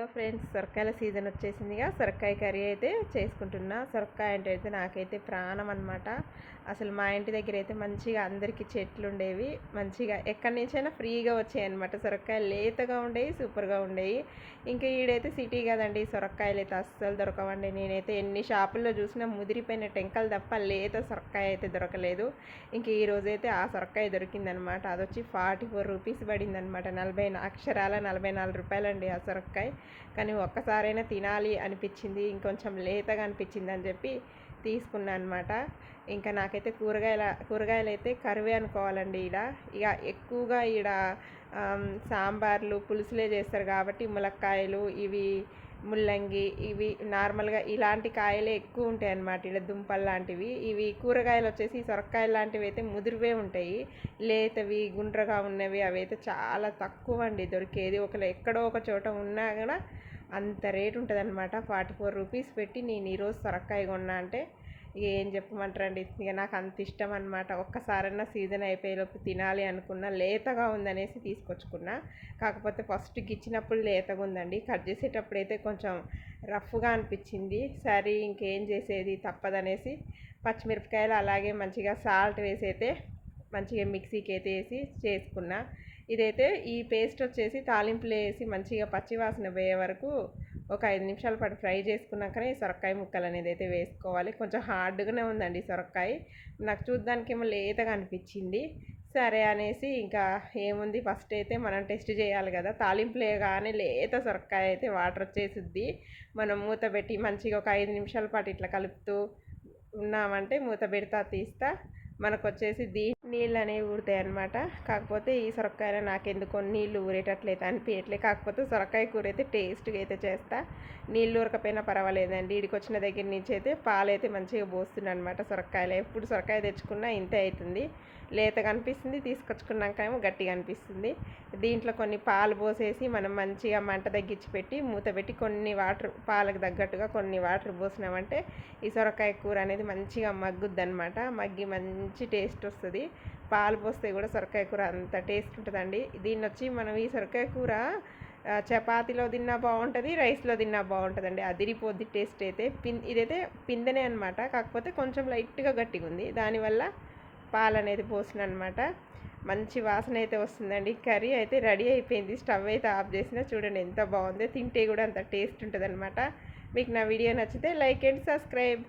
So friends సొరకాయల season వచ్చేసిందిగా సొరకాయ curry అయితే చేసుకుంటున్నా. సొరకాయ అంటే అయితే నాకైతే ప్రాణం అనమాట అసలు మా ఇంటి దగ్గర అయితే మంచిగా అందరికీ చెట్లు ఉండేవి. మంచిగా ఎక్కడి నుంచైనా ఫ్రీగా వచ్చాయి అనమాట సొరకాయలు లేతగా ఉండేవి సూపర్గా ఉండేవి. ఇంకా ఈడైతే సిటీ కదండి సొరకాయలు అయితే అస్సలు దొరకవండి. నేనైతే ఎన్ని షాపుల్లో చూసినా ముదిరిపోయిన టెంకలు తప్ప లేత సొరకాయ అయితే దొరకలేదు. ఇంక ఈ రోజైతే ఆ సొరకాయ దొరికిందనమాట అది వచ్చి ఫార్టీ ఫోర్ రూపీస్ పడింది అనమాట నలభై అక్షరాల నలభై నాలుగు రూపాయలండి ఆ సొరకాయ. కానీ ఒక్కసారైనా తినాలి అనిపించింది ఇంకొంచెం లేతగా అనిపించింది అని చెప్పి తీసుకున్నాను అనమాట ఇంకా నాకైతే కూరగాయల కూరగాయలు అయితే కరువే అనుకోవాలండి ఈడ. ఇక ఎక్కువగా ఈడ సాంబార్లు పులుసులే చేస్తారు కాబట్టి ములక్కాయలు ఇవి ముల్లంగి ఇవి నార్మల్గా ఇలాంటి కాయలే ఎక్కువ ఉంటాయి అన్నమాట. ఇలా దుంపలు లాంటివి. ఇవి కూరగాయలు వచ్చేసి సొరకాయలు లాంటివి అయితే ముదిరివే ఉంటాయి. లేతవి గుండ్రగా ఉన్నవి అవి అయితే చాలా తక్కువ అండి దొరికేది. ఒక ఎక్కడో ఒక చోట ఉన్నా కూడా అంత రేట్ ఉంటుంది అన్నమాట ఫార్టీ ఫోర్ రూపీస్ పెట్టి నేను ఈరోజు సొరకాయ కొన్నా అంటే ఇక ఏం చెప్పమంటారండి? ఇక నాకు అంత ఇష్టం అనమాట ఒక్కసారన్నా సీజన్ అయిపోయేలోపు తినాలి అనుకున్నా లేతగా ఉందనేసి తీసుకొచ్చుకున్నా. కాకపోతే ఫస్ట్ ఇచ్చినప్పుడు లేతగా ఉందండి. కట్ చేసేటప్పుడు అయితే కొంచెం రఫ్గా అనిపించింది. సరే ఇంకేం చేసేది? తప్పదనేసి పచ్చిమిరపకాయలు అలాగే మంచిగా సాల్ట్ వేసి అయితే మంచిగా మిక్సీకి అయితే వేసి చేసుకున్నా. ఇదైతే ఈ పేస్ట్ వచ్చేసి తాలింపులు వేసి మంచిగా పచ్చివాసన పోయే వరకు ఒక ఐదు నిమిషాల పాటు ఫ్రై చేసుకున్నాకనే ఈ సొరకాయ ముక్కలు అనేది అయితే వేసుకోవాలి. కొంచెం హార్డ్గానే ఉందండి సొరకాయ. నాకు చూడ్డానికి ఏమో లేతగా అనిపించింది. సరే అనేసి ఇంకా ఏముంది? ఫస్ట్ అయితే మనం టెస్ట్ చేయాలి కదా. తాలింపులే కానీ లేత సొరకాయ అయితే వాటర్ వచ్చేసిద్ది. మనం మూత పెట్టి మంచిగా ఒక ఐదు నిమిషాల పాటు ఇట్లా కలుపుతూ ఉన్నామంటే మూత పెడతా తీస్తా. మనకు వచ్చేసి దీ నీళ్ళు అనేవి ఊరుతాయి అనమాట కాకపోతే ఈ సొరకాయలో నాకెందుకో నీళ్ళు ఊరేటట్లయితే అనిపించట్లేదు కాకపోతే సొరకాయ కూర అయితే టేస్ట్గా అయితే చేస్తా. నీళ్ళు ఊరకపోయినా పర్వాలేదండి. ఇడికి వచ్చిన దగ్గర నుంచి అయితే పాలు అయితే మంచిగా పోస్తుంది అనమాట సొరకాయలు. ఎప్పుడు సొరకాయ తెచ్చుకున్నా ఇంతే అవుతుంది లేతగా అనిపిస్తుంది తీసుకొచ్చుకున్నాక ఏమో గట్టిగా అనిపిస్తుంది. దీంట్లో కొన్ని పాలు పోసేసి మనం మంచిగా మంట తగ్గించి పెట్టి మూత పెట్టి కొన్ని వాటర్ పాలకు తగ్గట్టుగా కొన్ని వాటర్ పోసినామంటే ఈ సొరకాయ కూర అనేది మంచిగా మగ్గుద్ది అనమాట మగ్గి మంచి టేస్ట్ వస్తుంది. పాలు పోస్తే కూడా సొరకాయ కూర అంత టేస్ట్ ఉంటుందండి. దీన్ని వచ్చి మనం ఈ సొరకాయ కూర చపాతీలో తిన్నా బాగుంటుంది రైస్లో తిన్నా బాగుంటుందండి. అదిరిపోద్ది టేస్ట్ అయితే. పిన్ ఇదైతే పిందనే అనమాట కాకపోతే కొంచెం లైట్గా గట్టిగా ఉంది దానివల్ల పాలు అనేది పోసిన అనమాట మంచి వాసన అయితే వస్తుందండి. కర్రీ అయితే రెడీ అయిపోయింది. స్టవ్ అయితే ఆఫ్ చేసినా. చూడండి ఎంత బాగుందో. తింటే కూడా అంత టేస్ట్ ఉంటుంది మీకు నా వీడియో నచ్చితే లైక్ అండ్ సబ్స్క్రైబ్.